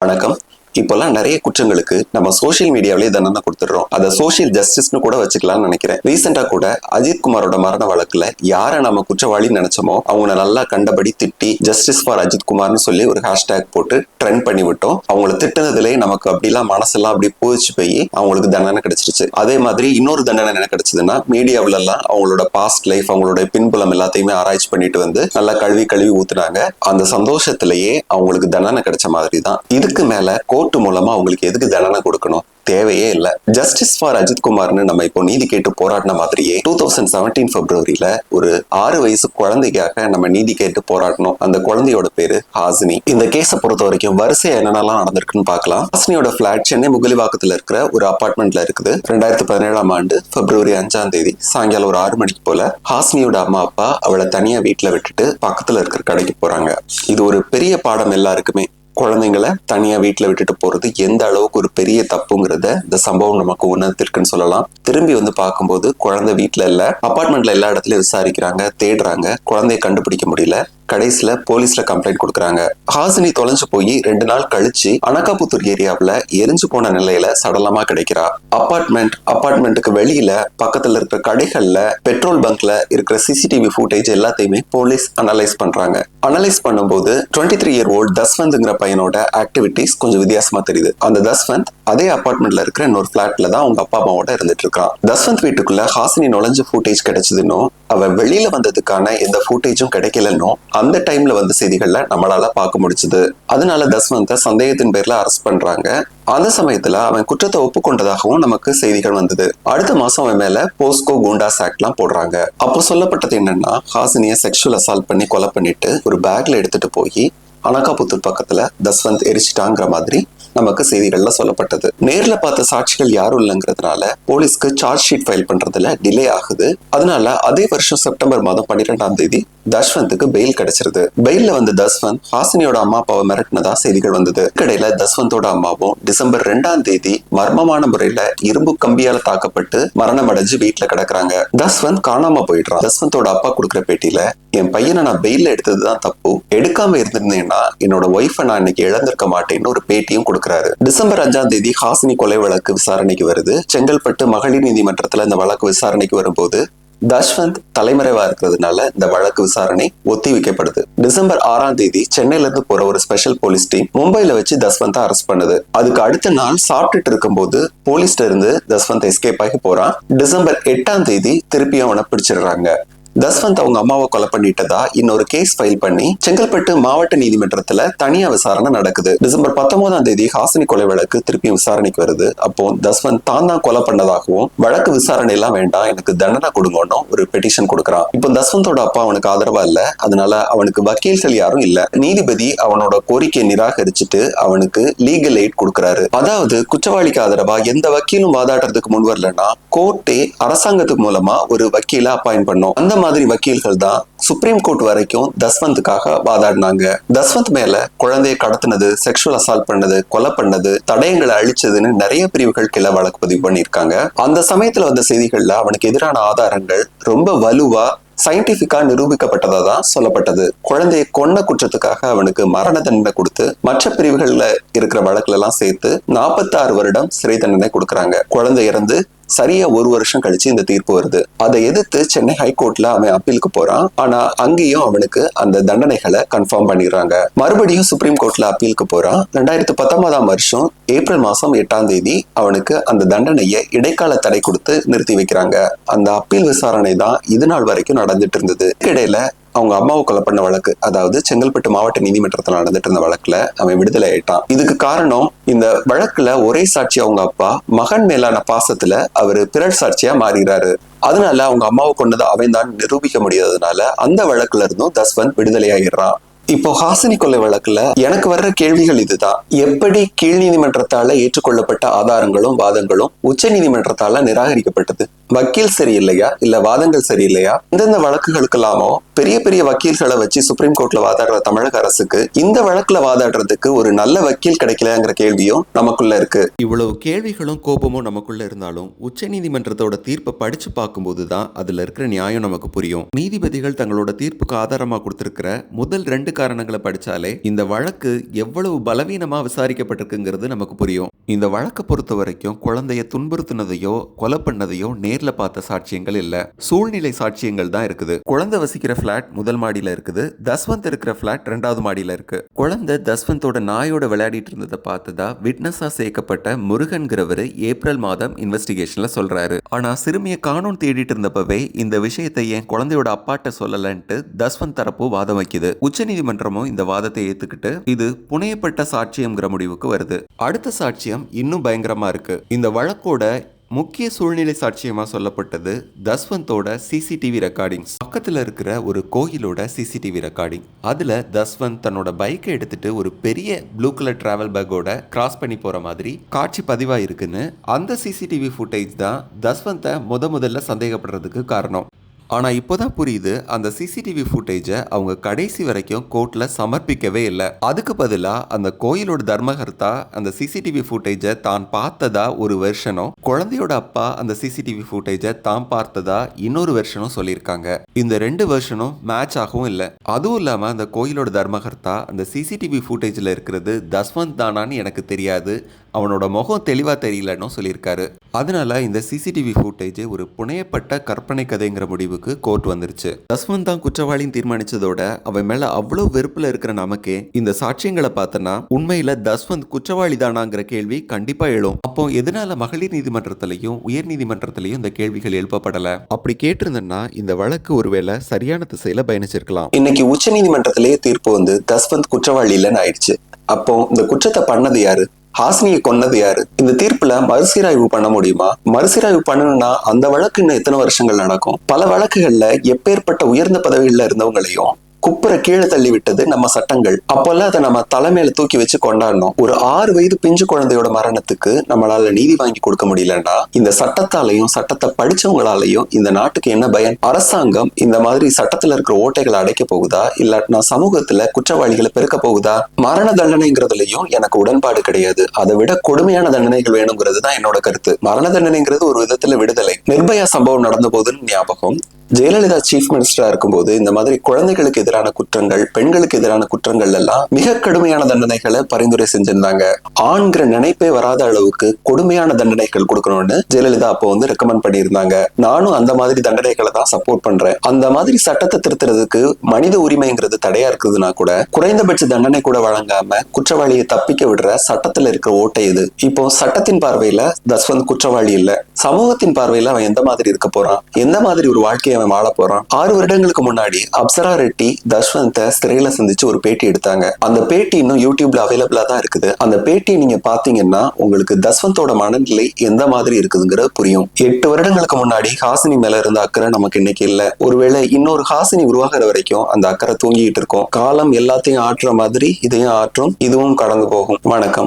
வணக்கம். இப்போல்லாம் நிறைய குற்றங்களுக்கு நம்ம சோஷியல் மீடியாவிலே தண்டனை கொடுத்துடுறோம். அதை சோஷியல் ஜஸ்டிஸ்னு கூட வச்சுக்கலாம்னு நினைக்கிறேன். ரீசெண்டா கூட அஜித் குமாரோட மரண வழக்குல யாரை நம்ம குற்றவாளி நினைச்சோமோ அவங்கள நல்லா கண்டபடி திட்டி ஜஸ்டிஸ் ஃபார் அஜித் குமார்னு சொல்லி ஒரு ஹேஷ்டேக் போட்டு ட்ரெண்ட் பண்ணி விட்டோம். அவங்கள திட்டினதுலேயே நமக்கு அப்படிலாம் மனசெல்லாம் அப்படி போச்சு போய் அவங்களுக்கு தண்டனை கிடைச்சிருச்சு. அதே மாதிரி இன்னொரு தண்டனை என்ன கிடைச்சதுன்னா மீடியாவில எல்லாம் அவங்களோட பாஸ்ட் லைஃப் அவங்களோட பின்புலம் எல்லாத்தையுமே ஆராய்ச்சி பண்ணிட்டு வந்து நல்லா கழுவி கழுவி ஊத்துனாங்க. அந்த சந்தோஷத்திலேயே அவங்களுக்கு தண்டனை கிடைச்ச மாதிரி தான் இதுக்கு மேல கோர்ட்டு மூலமா அவங்களுக்கு எதுக்கு தண்டனை கொடுக்கணும்? தேவையே இல்லை. ஜஸ்டிஸ் ஃபார் அஜித் குமார்னு நம்ம இப்போ நீதி கேட்டு போராடின மாதிரியே டூ தௌசண்ட் செவன்டீன் பிப்ரவரியில ஒரு ஆறு வயசு குழந்தைக்காக நம்ம நீதி கேட்டு போராடணும் அந்த குழந்தையோட பேரு ஹாசினி. இந்த கேஸை பொறுத்த வரைக்கும் வரிசை என்னென்னலாம் நடந்திருக்குன்னு பார்க்கலாம். ஹாசினியோட பிளாட் சென்னை முகலிவாக்கத்துல இருக்கிற ஒரு அபார்ட்மெண்ட்ல இருக்குது. ரெண்டாயிரத்தி பதினேழாம் ஆண்டு பிப்ரவரி அஞ்சாம் தேதி சாயங்காலம் ஒரு ஆறு மணிக்கு போல ஹாசினியோட அம்மா அப்பா அவளை தனியா வீட்டுல விட்டுட்டு பக்கத்துல இருக்கிற கடைக்கு போறாங்க. இது ஒரு பெரிய பாடம் எல்லாருக்குமே. குழந்தைங்களை தனியா வீட்டுல விட்டுட்டு போறது எந்த அளவுக்கு ஒரு பெரிய தப்புங்கிறத இந்த சம்பவம் நமக்கு உணர்த்திருக்குன்னு சொல்லலாம். திரும்பி வந்து பார்க்கும்போது குழந்தை வீட்டுல இல்ல அபார்ட்மெண்ட்ல எல்லா இடத்துலயும் விசாரிக்கிறாங்க தேடுறாங்க. குழந்தைய கண்டுபிடிக்க முடியல. கடைசியில போலீஸ்ல கம்ப்ளைண்ட் கொடுக்குறாங்க. ஹாசினி தொலைஞ்சு போய் ரெண்டு நாள் கழிச்சு அனகாபுத்தூர் ஏரியாவில் எரிஞ்சு போன நிலையில சடலமா கிடைக்கிறா. அப்பார்ட்மெண்ட் அப்பார்ட்மெண்ட்டுக்கு வெளியில பக்கத்துல இருக்கிற கடைகள்ல பெட்ரோல் பங்க்ல இருக்கிற சிசிடிவி ஃபுட்டேஜ் எல்லாத்தையுமே போலீஸ் அனலைஸ் பண்றாங்க. அனலைஸ் பண்ணும்போது டுவெண்ட்டி த்ரீ இயர் ஓல்ட் தஸ்வந்த்ங்கிற பையனோட ஆக்டிவிட்டிஸ் கொஞ்சம் வித்தியாசமா தெரியுது. அந்த தஸ்வந்த் அதே அப்பார்ட்மெண்ட்ல இருக்கிற இன்னொரு பிளாட்ல தான் அவங்க அப்பா அம்மாவோட இருந்துட்டு இருக்கான். தஸ்வந்த் வீட்டுக்குள்ள ஹாசினி நுழைஞ்ச ஃபுட்டேஜ் கிடைச்சதுன்னும் அவ வெளியில வந்ததுக்கான எந்த ஃபுட்டேஜும் கிடைக்கலன்னும் அந்த டைம்ல வந்த செய்திகள்ல நம்மளால பார்க்க முடிச்சது அதனால தஸ்வந்த சந்தேகத்தின் பேர்ல அரெஸ்ட் பண்றாங்க. அந்த சமயத்துல அவன் குற்றத்தை ஒப்புக்கொண்டதாகவும் நமக்கு செய்திகள் வந்தது. அடுத்த மாசம் அவன் மேல போஸ்கோ குண்டா ஆக்ட்லாம் போடுறாங்க. அப்போ சொல்லப்பட்டது என்னன்னா ஹாசினிய செக்ஷுவல் அசால்ட் பண்ணி கொலை பண்ணிட்டு ஒரு பேக்ல எடுத்துட்டு போய் அனகாபுத்தூர் பக்கத்துல தஸ்வந்த் எரிச்சிட்டாங்கிற மாதிரி நமக்கு செய்திகள்ல சொல்லப்பட்டது. நேர்ல பார்த்த சாட்சிகள் யாரும் இல்லைங்கிறதுனால போலீஸ்க்கு சார்ஜ் ஷீட் ஃபைல் பண்றதுல டிலே ஆகுது. அதனால அதே வருஷம் செப்டம்பர் மாதம் பன்னிரெண்டாம் தேதி தஷ்வந்துக்கு பெயில் கிடைச்சிருது. பெயில்ல வந்த தஸ்வந்த் ஹாசினியோட அம்மா அப்பாவை மிரட்டினதா செய்திகள் வந்தது. கடையில தஸ்வந்தோட அம்மாவும் டிசம்பர் ரெண்டாம் தேதி மர்மமான முறையில இரும்பு கம்பியால தாக்கப்பட்டு மரணம் அடைஞ்சு வீட்டுல கிடக்குறாங்க. தஸ்வந்த் காணாம போயிடுறான். தஸ்வந்தோட அப்பா கொடுக்குற பேட்டியில என் பையனை நான் பெயில எடுத்ததுதான் தப்பு. எடுக்காம இருந்திருந்தேன்னா என்னோட ஒய்ஃபை நான் இன்னைக்கு இழந்திருக்க மாட்டேன்னு ஒரு பேட்டியும் கொடுக்குறாரு. டிசம்பர் அஞ்சாம் தேதி ஹாசினி கொலை வழக்கு விசாரணைக்கு வருது. செங்கல்பட்டு மகளிர் நீதிமன்றத்துல இந்த வழக்கு விசாரணைக்கு வரும்போது தஷ்வந்த் தலைமறைவா இருக்கிறதுனால இந்த வழக்கு விசாரணை ஒத்தி வைக்கப்படுது டிசம்பர் ஆறாம் தேதி சென்னையில இருந்து போற ஒரு ஸ்பெஷல் போலீஸ் டீம் மும்பைல வச்சு தஸ்வந்தை அரெஸ்ட் பண்ணுது. அதுக்கு அடுத்த நாள் சாப்பிட்டுட்டு இருக்கும்போது போலீஸ்ல இருந்து தஸ்வந்த் எஸ்கேப் ஆகி போறான். டிசம்பர் எட்டாம் தேதி திருப்பி அவனை பிடிச்சிடுறாங்க. தஸ்வந்த் அவங்க அம்மாவை கொலை பண்ணிட்டதா? இன்னொரு கேஸ் ஃபைல் பண்ணி செங்கல்பட்டு மாவட்ட நீதிமன்றத்துல தனியா விசாரணை நடக்குது. டிசம்பர் பத்தொன்பதாம் தேதி ஹாசினி கொலை வழக்கு திருப்பியும் விசாரணைக்கு வருது. அப்போ தஸ்வந்த் தான் தான் கொலை பண்ணதாகவும் வழக்கு விசாரணை எல்லாம் வேண்டாம் எனக்கு தண்டனை கொடுங்கன்னு ஒரு பெட்டிஷன் கொடுக்குறான். இப்போ தஸ்வந்தோட அப்பா அவனுக்கு ஆதரவா இல்ல. அதனால அவனுக்கு வக்கீல்கள் யாரும் இல்ல. நீதிபதி அவனோட கோரிக்கையை நிராகரிச்சுட்டு அவனுக்கு லீகல் எய்ட் கொடுக்கறாரு. அதாவது குற்றவாளிக்கு ஆதரவா எந்த வக்கீலும் வாதாடுறதுக்கு முன் வரலன்னா கோர்ட்டே அரசாங்கத்துக்கு மூலமா ஒரு வக்கீல அப்பாயின் பண்ணும். அந்த மாதிரி மாதிரி வக்கீல்கள் தான் சுப்ரீம் கோர்ட் வரைக்கும் தஸ்வந்துக்காக வாதாடினாங்க. தஸ்வந்த் மேல குழந்தையை கடத்தினது செக்ஷுவல் அசால்ட் பண்ணது கொலை பண்ணது தடயங்களை அழிச்சதுன்னு நிறைய பிரிவுகள் கீழே வழக்கு பதிவு பண்ணியிருக்காங்க. அந்த சமயத்துல வந்த செய்திகள்ல அவனுக்கு எதிரான ஆதாரங்கள் ரொம்ப வலுவா சயின்டிபிக்கா நிரூபிக்கப்பட்டதா தான் சொல்லப்பட்டது. குழந்தையை கொன்ன குற்றத்துக்காக அவனுக்கு மரண தண்டனை கொடுத்து மற்ற பிரிவுகள்ல இருக்கிற வழக்குல எல்லாம் சேர்த்து நாற்பத்தாறு வருடம் சிறை தண்டனை கொடுக்கறாங்க. குழந்தை இறந்து சரியா ஒரு வருஷம் கழிச்சு இந்த தீர்ப்பு வருது. அதை எதிர்த்து சென்னை ஹைகோர்ட்ல அவன் அப்பீலுக்கு போறான். ஆனா அங்கேயும் அவனுக்கு அந்த தண்டனைகளை கன்ஃபார்ம் பண்ணிடுறாங்க. மறுபடியும் சுப்ரீம் கோர்ட்ல அப்பீலுக்கு போறான். ரெண்டாயிரத்தி பத்தொன்பதாம் வருஷம் ஏப்ரல் மாசம் எட்டாம் தேதி அவனுக்கு அந்த தண்டனையை இடைக்கால தடை கொடுத்து நிறுத்தி வைக்கிறாங்க. அந்த அப்பீல் விசாரணை தான் இது நாள் வரைக்கும் நடந்துட்டு இருந்தது. இடையில அவங்க அம்மாவை கொலை பண்ண வழக்கு அதாவது செங்கல்பட்டு மாவட்ட நீதிமன்றத்தில் நடந்துட்டு இருந்த வழக்குல அவன் விடுதலை ஆயிட்டான். இதுக்கு காரணம் இந்த வழக்குல ஒரே சாட்சி அவங்க அப்பா மகன் மேலான பாசத்துல அவரு பிறர் சாட்சியா மாறுகிறாரு. அதனால அவங்க அம்மாவை கொண்டது அவன் தான் நிரூபிக்க முடியாததுனால அந்த வழக்குல இருந்தும் தஸ்வந்த் விடுதலை ஆகிடுறான் இப்போ ஹாசினி கொலை வழக்குல எனக்கு வர்ற கேள்விகள் இதுதான். எப்படி கீழ் நீதிமன்றத்தால ஏற்றுக்கொள்ளப்பட்ட ஆதாரங்களும் வாதங்களும் உச்ச நீதிமன்றத்தால நிராகரிக்கப்பட்டது? வக்கீல் சரியில்லையா? இல்ல வாதங்கள் சரியில்லையா? இந்தந்த வழக்குகளுக்கெல்லாமோ பெரிய பெரிய வக்கீல்களை வச்சு சுப்ரீம் கோர்ட்ல வாதாடுற தமிழக அரசுக்கு இந்த வழக்குல வாதாடுறதுக்கு ஒரு நல்ல வக்கீல் கிடைக்கலங்கிற கேள்வியும் நமக்குள்ள இருக்கு. இவ்வளவு கேள்விகளும் கோபமும் நமக்குள்ள இருந்தாலும் உச்சநீதிமன்றத்தோட தீர்ப்பை படிச்சு பார்க்கும்போது தான் அதுல இருக்கிற நியாயம் நமக்கு புரியும். நீதிபதிகள் தங்களோட தீர்ப்புக்கு ஆதாரமா கொடுத்திருக்கிற முதல் ரெண்டு காரணங்களை படிச்சாலே இந்த வழக்கு எவ்வளவு பலவீனமா விசாரிக்கப்பட்டிருக்குங்கிறது நமக்கு புரியும். இந்த வழக்கை பொறுத்த வரைக்கும் குழந்தைய துன்புறுத்தினதையோ கொலை பண்ணதையோ நேர்ல பார்த்த சாட்சியங்கள் இல்ல. சூழ்நிலை சாட்சியங்கள் தான் இருக்குது. குழந்தை வசிக்கிற பிளாட் முதல் மாடியில இருக்குது. தஸ்வந்த் இருக்கிற பிளாட் ரெண்டாவது மாடியில இருக்கு. குழந்தை தஸ்வந்தோட நாயோட விளையாடிட்டு இருந்ததை பார்த்ததா விட்னஸா சேர்க்கப்பட்ட முருகன்கிறவரு ஏப்ரல் மாதம் இன்வெஸ்டிகேஷன்ல சொல்றாரு. ஆனா சிறுமியை காணோன் தேடிட்டு இருந்தப்பவே இந்த விஷயத்தை என் குழந்தையோட அப்பாட்ட சொல்லலன்ட்டு தஸ்வந்த் தரப்பு வாதம் வைக்குது. உச்சநீதிமன்றமும் இந்த வாதத்தை ஏத்துக்கிட்டு இது புனையப்பட்ட சாட்சியம்ங்கிற முடிவுக்கு வருது. அடுத்த சாட்சியம் இன்னும் பயங்கரமா இருக்கு. இந்த வழக்கோட முக்கிய சூழ்நிலை சாட்சியமாக சொல்லப்பட்டது தஸ்வந்தோட சிசிடிவி ரெக்கார்டிங்ஸ் பக்கத்தில் இருக்கிற ஒரு கோயிலோட சிசிடிவி ரெக்கார்டிங் அதில் தஸ்வந்த் தன்னோட பைக்கை எடுத்துட்டு ஒரு பெரிய ப்ளூ கலர் டிராவல் பேக்கோட கிராஸ் பண்ணி போகிற மாதிரி காட்சி பதிவாக இருக்குன்னு அந்த சிசிடிவி ஃபுட்டேஜ் தான் தஸ்வந்தை முத முதல்ல சந்தேகப்படுறதுக்கு காரணம். ஆனால் இப்போ தான் புரியுது அந்த சிசிடிவி ஃபுட்டேஜை அவங்க கடைசி வரைக்கும் கோர்ட்டில் சமர்ப்பிக்கவே இல்லை. அதுக்கு பதிலாக அந்த கோயிலோட தர்மகர்த்தா அந்த சிசிடிவி ஃபுட்டேஜை தான் பார்த்ததா ஒரு வெர்ஷனும் குழந்தையோட அப்பா அந்த சிசிடிவி ஃபுட்டேஜை தான் பார்த்ததா இன்னொரு வெர்ஷனும் சொல்லியிருக்காங்க. இந்த ரெண்டு வெர்ஷனும் மேட்ச் ஆகவும் இல்லை. அதுவும் இல்லாமல் அந்த கோயிலோட தர்மகர்த்தா அந்த சிசிடிவி ஃபுட்டேஜில் இருக்கிறது தஸ்வந்த் தானான்னு எனக்கு தெரியாது. அவனோட முகம் தெளிவாக தெரியலன்னு சொல்லியிருக்காரு. அதனால இந்த சிசிடிவி ஃபுட்டேஜ் ஒரு புனையப்பட்ட கற்பனை கதைங்கிற முடிவுக்கு கோர்ட் வந்துருச்சு. தஸ்வந்த் தான் குற்றவாளின்னு தீர்மானிச்சதோட அவன் மேல அவ்வளவு வெறுப்புல இருக்கிற நமக்கே இந்த சாட்சியங்களை பார்த்தனா உண்மையில தஸ்வந்த் குற்றவாளி தானாங்கிற கேள்வி கண்டிப்பா எழும். அப்போ எதனால மகளிர் நீதிமன்றத்திலையும் உயர் நீதிமன்றத்திலையும் இந்த கேள்விகள் எழுப்பப்படல? அப்படி கேட்டிருந்தேன்னா இந்த வழக்கு ஒருவேளை சரியான திசையில பயணிச்சிருக்கலாம். இன்னைக்கு உச்ச நீதிமன்றத்திலேயே தீர்ப்பு வந்து தஸ்வந்த் குற்றவாளி இல்லைன்னு ஆயிடுச்சு. அப்போ இந்த குற்றத்தை பண்ணது யாரு? ஹாசினியை கொன்னது யாரு? இந்த தீர்ப்புல மறுசீராய்வு பண்ண முடியுமா? மறுசீராய்வு பண்ணணும்னா அந்த வழக்கு இன்னும் எத்தனை வருஷங்கள் நடக்கும்? பல வழக்குகள்ல எப்பேற்பட்ட உயர்ந்த பதவிகள்ல இருந்தவங்களையும் குப்புற கீழே தள்ளி விட்டது நம்ம சட்டங்கள். அப்போல்லாம் அதை நம்ம தலைமையில தூக்கி வச்சு கொண்டாடணும். ஒரு ஆறு வயது பிஞ்சு குழந்தையோட மரணத்துக்கு நம்மளால நீதி வாங்கி கொடுக்க முடியலன்னா இந்த சட்டத்தாலையும் சட்டத்தை படிச்சவங்களாலையும் இந்த நாட்டுக்கு என்ன பயன்? அரசாங்கம் இந்த மாதிரி சட்டத்துல இருக்கிற ஓட்டைகளை அடைக்க போகுதா? இல்லாட்டினா சமூகத்துல குற்றவாளிகளை பெருக்க போகுதா? மரண தண்டனைங்கிறதுலயும் எனக்கு உடன்பாடு கிடையாது. அதை விட கொடுமையான தண்டனைகள் வேணுங்கிறது தான் என்னோட கருத்து. மரண தண்டனைங்கிறது ஒரு விதத்துல விடுதலை. நிர்பயா சம்பவம் நடந்த போதுன்னு ஞாபகம். ஜெயலலிதா சீஃப் மினிஸ்டரா இருக்கும்போது இந்த மாதிரி குழந்தைகளுக்கு எதிரான குற்றங்கள் பெண்களுக்கு எதிரான குற்றங்கள் எல்லாம் மிக கடுமையான தண்டனைகளை பரிந்துரை செஞ்சிருந்தாங்க. ஆண்கிற நினைப்பே வராத அளவுக்கு கொடுமையான தண்டனைகள் கொடுக்கணும்னு ஜெயலலிதா அப்போ வந்து ரெக்கமெண்ட் பண்ணியிருந்தாங்க. நானும் அந்த மாதிரி தண்டனைகளை தான் சப்போர்ட் பண்றேன். அந்த மாதிரி சட்டத்தை திருத்துறதுக்கு மனித உரிமைங்கிறது தடையா இருக்குதுன்னா கூட குறைந்தபட்ச தண்டனை கூட வழங்காம குற்றவாளியை தப்பிக்க விடுற சட்டத்துல இருக்கிற ஓட்டை இது. இப்போ சட்டத்தின் பார்வையில தஸ்வந்த் குற்றவாளி இல்ல. சமூகத்தின் பார்வையில அவன் எந்த மாதிரி இருக்க போறான்? எந்த மாதிரி ஒரு வாழ்க்கையை அவன் வாழ போறான். ஆறு வருடங்களுக்கு முன்னாடி அப்சரா ரெட்டி தஷ்வந்தை சிறையில சந்திச்சு ஒரு பேட்டி எடுத்தாங்க. அந்த பேட்டி இன்னும் யூடியூப்ல அவைலபிளா தான் இருக்குது. அந்த பேட்டி நீங்க பாத்தீங்கன்னா உங்களுக்கு தஸ்வந்தோட மனநிலை எந்த மாதிரி இருக்குதுங்கிறது புரியும். எட்டு வருடங்களுக்கு முன்னாடி ஹாசினி மேல இருந்த அக்கறை நமக்கு இன்னைக்கு இல்ல. ஒருவேளை இன்னொரு ஹாசினி உருவாகிற வரைக்கும் அந்த அக்கறை தூங்கிட்டு இருக்கும். காலம் எல்லாத்தையும் ஆற்றுற மாதிரி இதையும் ஆற்றும் இதுவும் கடந்து போகும். வணக்கம்.